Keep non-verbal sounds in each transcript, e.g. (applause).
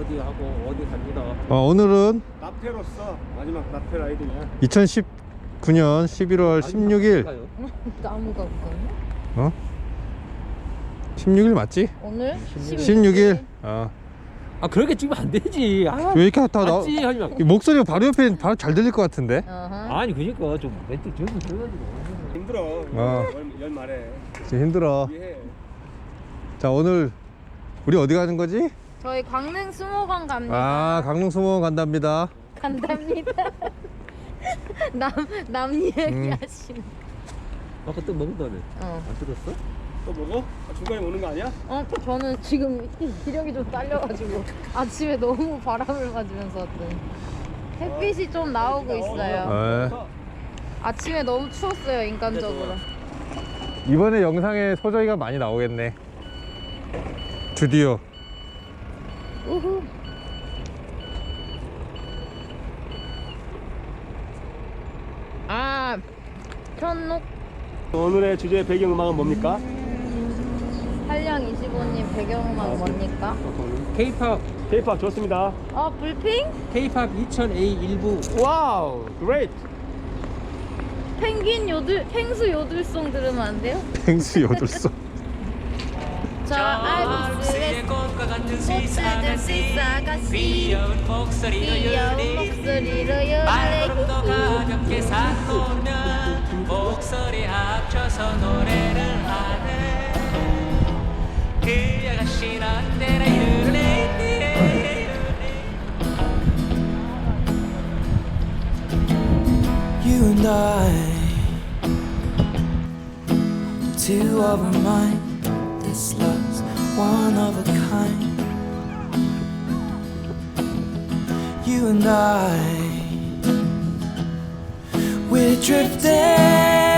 어디 하고 어디 갑니다. 어, 오늘은 나페로서 마지막 나페 라이딩이야. 2019년 11월 16일 가요. (laughs) 나무가 없거든요. 어? 16일 맞지? 오늘 16일 어. 아 그렇게 찍으면 안 되지. 아, 왜 이렇게 다 나... 맞지 하지 마. 이 목소리가 바로 옆에 바로 잘 들릴 것 같은데 어허. 아니 그니까 좀 멘트 저기 들어가지고. 힘들어. 어. 열, 열 말에. 지금 힘들어 이해해. 자 오늘 우리 어디 가는 거지? 저희 광릉 수목원 갑니다. 아 강릉 수목원 간답니다 간답니다. (laughs) 남, 남 음. 얘기하시는. 아까 또 먹는다며. 어. 안 들었어? 또 먹어? 아, 중간에 오는 거 아니야? 어, 저는 지금 기력이 좀 딸려가지고 아침에 너무 바람을 맞으면서 왔더니 햇빛이 좀 나오고 있어요. 네. 아침에 너무 추웠어요, 인간적으로. 이번에 영상에 소저이가 많이 나오겠네 드디어 우후. 아, 현록 오늘의 주제 배경음악은 뭡니까? 한량 25님 배경음악 뭡니까? K-팝 K-pop 좋습니다. 어, 불핑? K-팝 2000A 일부. 와우, great. 펭귄 요들, 펭수 요들송 들으면 안 돼요? (laughs) 펭수 여덟 송 저 알프스의 꽃과 같은 시사가시 시사가시 귀여운 목소리로 귀여운 유리 목소리로 말걸음도 요래 가볍게 산보면 목소리 합쳐서 노래를 하네 그 아가씨는 언제나 이르네 You and I Two of a mind Love's one of a kind. You and I We're drifting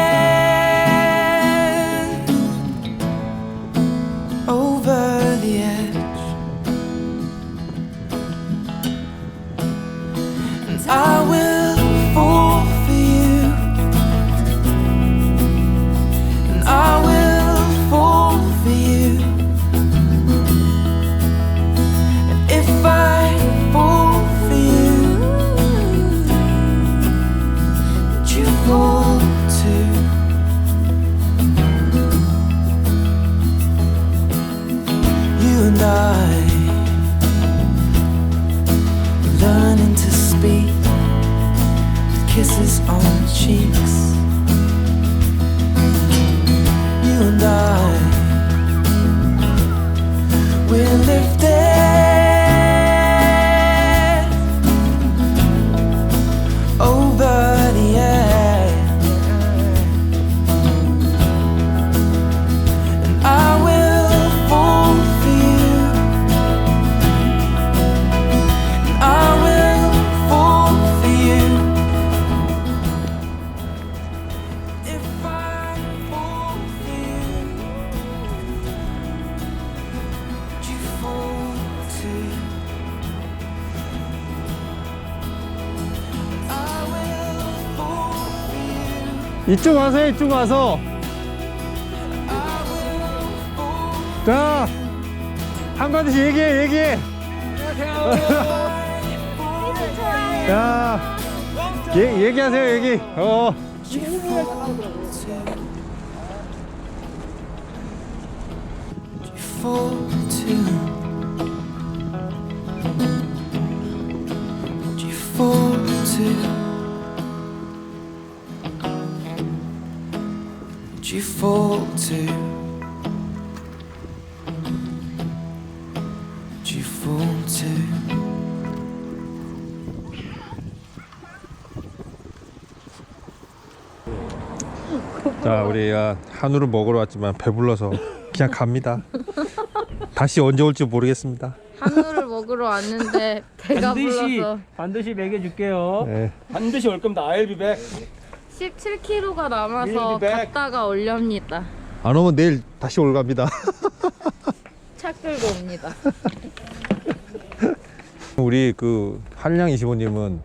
kisses on cheeks. You and I, we're lifted 이쪽 와서 이쪽 와서. 자 한마디씩 얘기해 얘기해. 야 얘, 얘기하세요 얘기. 어 you fall? Would you fall too? 자 우리 아, 한우를 먹으러 왔지만 배불러서 그냥 갑니다 다시 언제 올지 모르겠습니다 한우를 먹으러 왔는데 배가 반드시 불러서 반드시 먹여줄게요. 네. 반드시 올 겁니다. I'll be back. 17kg가 남아서 We'll be back. 갔다가 올렵니다. 안 오면 내일 다시 올 갑니다 (laughs) 차 끌고 옵니다. (laughs) 우리 그 한량 25님은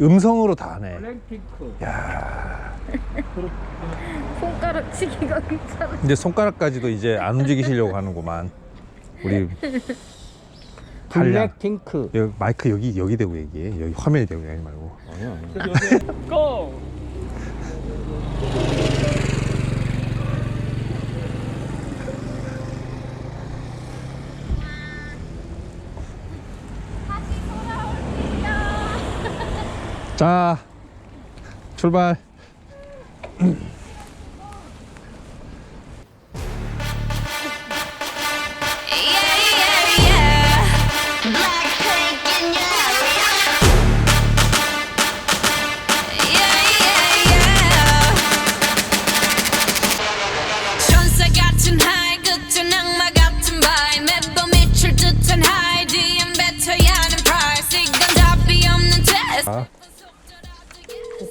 음성으로 다 하네 블랙핑크. (laughs) 손가락 치기가 귀찮아. 이제 손가락까지도 이제 안 움직이시려고 하는구만 우리 한량. 블랙 핑크. 여기 마이크 여기 여기 대고 얘기해. 여기 화면에 대고 얘기하지 말고. 아니야. 고! 자, 출발.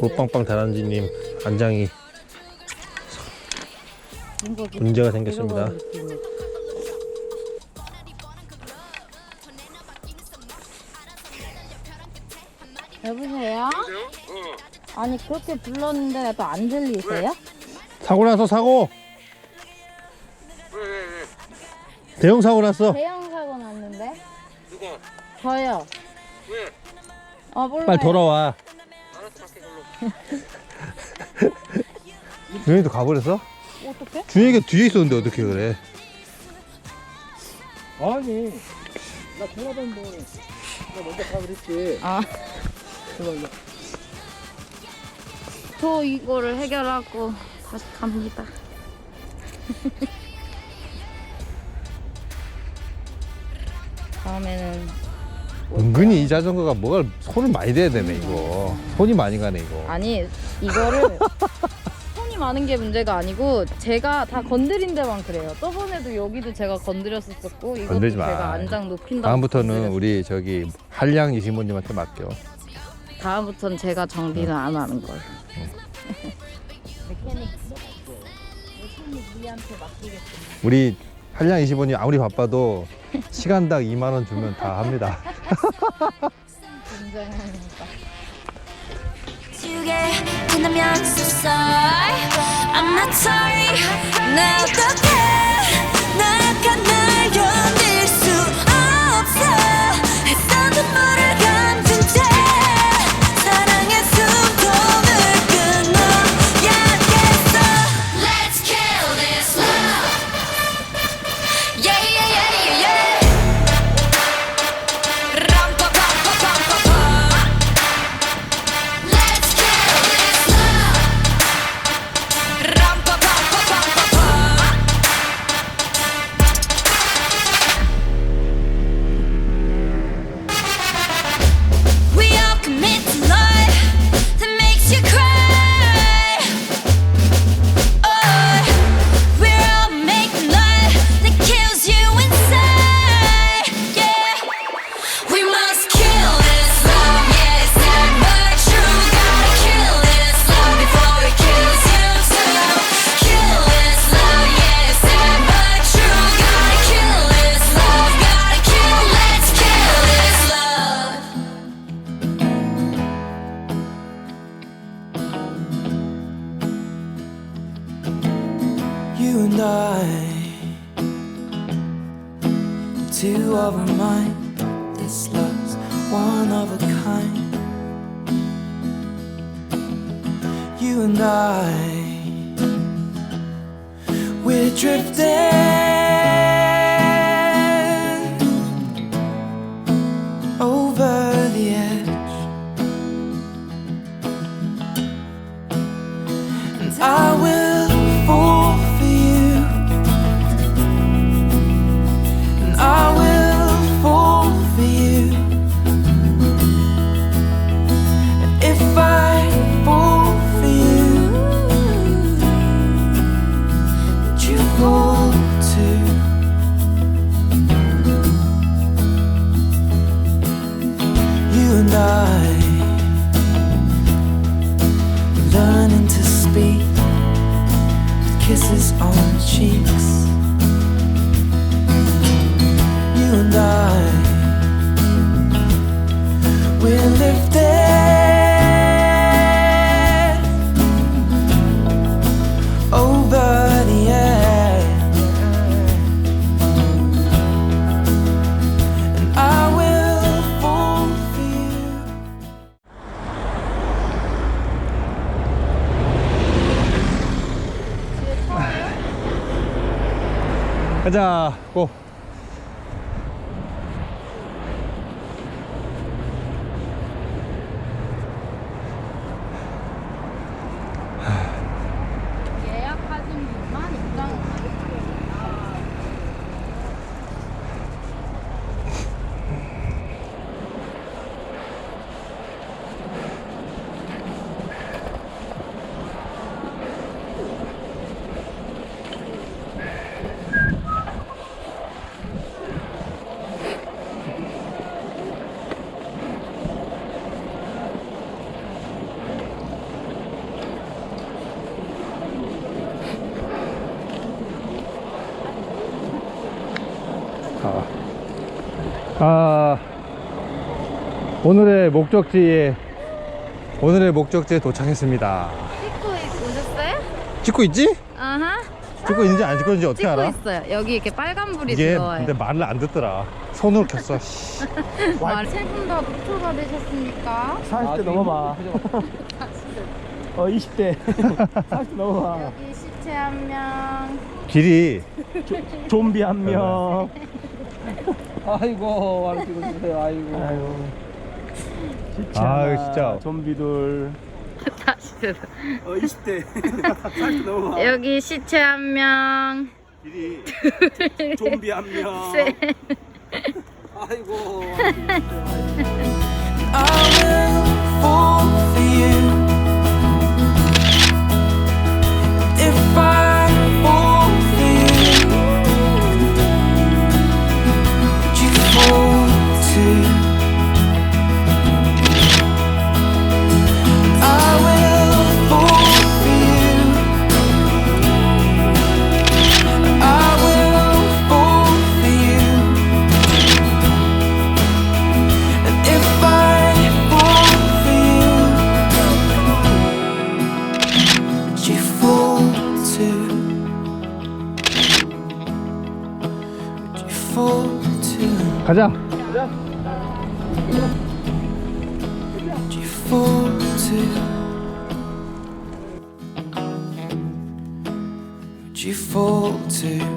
꿀빵빵 다람쥐님 안장이 문제가 생겼습니다. 여보세요? 아니 그렇게 불렀는데 왜또안 들리세요? 사고 나서 사고. 대형 사고 났어. 대형 사고 났는데. 누가? 저요. 왜? 어 몰라요. 빨리 돌아와. (laughs) 준영이도 가버렸어? 어떡해? 준영이가 뒤에 있었는데 어떻게 그래? 아니. 나 전화 받는데. 나 먼저 가 그랬지. 아. 그걸로. 저 이거를 해결하고 다시 갑니다. (laughs) 다음에는 은근히 이 자전거가 뭐가 손을 많이 대야 되네 이거. 손이 많이 가네 이거. 아니 이거를 (laughs) 손이 많은 게 문제가 아니고 제가 다 건드린 데만 그래요. 저번에도 여기도 제가 건드렸었고 이것도 건들지 마. 제가 안장 높인다고 다음부터는. 우리 저기 한량 이신모님한테 맡겨. 다음부터는 제가 정비는 안 하는 걸. 우리 한량 이신모님 아무리 바빠도 시간당 2만 원 주면 다 합니다. (laughs) 인정합니다. 지우개 끝나면 so sorry. I'm not sorry. 나 어떡해? 나약한 날 견딜 수 없어. 했던 눈물을 of a mind. This love's one of a kind. You and I, we're drifting 가자 고 예약하신 분만 입장을 가능합니다. 아, 아 오늘의 목적지에 오늘의 목적지에 도착했습니다 찍고 있- 오셨어요? 찍고 있지? 아하. 찍고 있는지 안 찍고 있는지 어떻게 찍고 알아? 있어요. 여기 이렇게 빨간 불이 이게 들어와요. 근데 말을 안 듣더라 손으로 켰어 (laughs) 씨. 세분다 독초 받으셨습니까? 40대 넘어봐. 어 20대. 40대 (laughs) 넘어봐. 여기 시체 한 명. 길이 좀비 한 명. 아이고 바로 찍어주세요 아이고 아유. 시체 아유, 진짜. 좀비들. (laughs) 다시 들어. 어 20대. 40대 넘어봐. 여기 시체 한 명. 길이. 좀비 한 명. 셋. 아이고 (laughs) I will Would you fall too?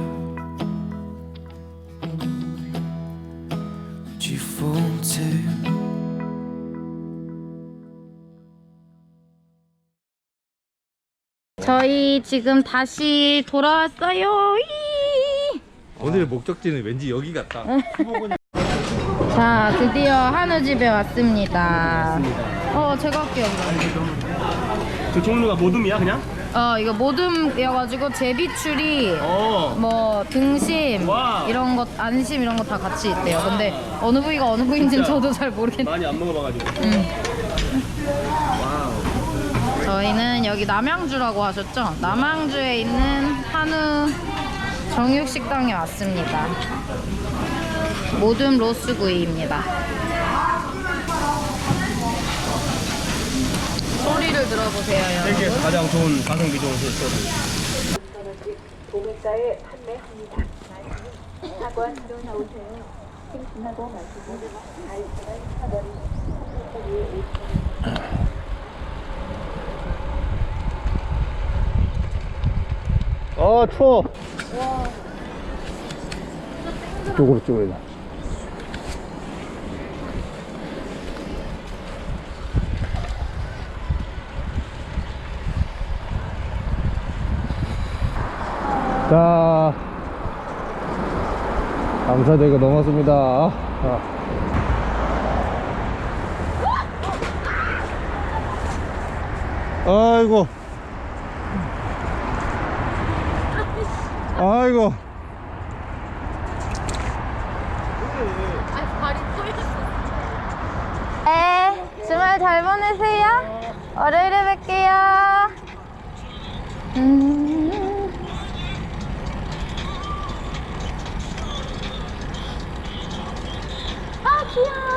저희 지금 다시 돌아왔어요. 이! 오늘의 목적지는 왠지 여기 같다 (laughs) 자, 드디어 한우 집에 왔습니다. 어, 제가 할게요. 저 종류가 모둠이야 그냥? 어, 이거 모듬이어가지고 제비추리, 어. 뭐 등심 와우. 이런 것, 안심 이런 거 다 같이 있대요. 근데 어느 부위가 어느 부위인지는 저도 잘 모르겠는데. 많이 안 먹어봐가지고. 저희는 여기 남양주라고 하셨죠? 남양주에 있는 한우 정육식당에 왔습니다. 모듬 로스구이입니다. 소리를 들어보세요, 여러분. 세계에서 가장 좋은 가성비 좋은 소스. 고객사에 판매합니다. 말씀은 사관으로 나오세요. 싱싱하고 맛있는 알뜰한 사과를 어 추워 쪽으로 쪽으로 자 감사대가 넘었습니다 자. 아이고 아이고 네, 주말 잘 보내세요. 월요일에 뵐게요. 음. 귀여워.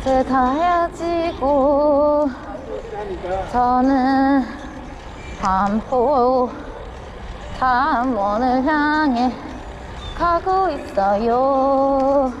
이제 다 헤어지고 저는 반포 담원을 향해 가고 있어요.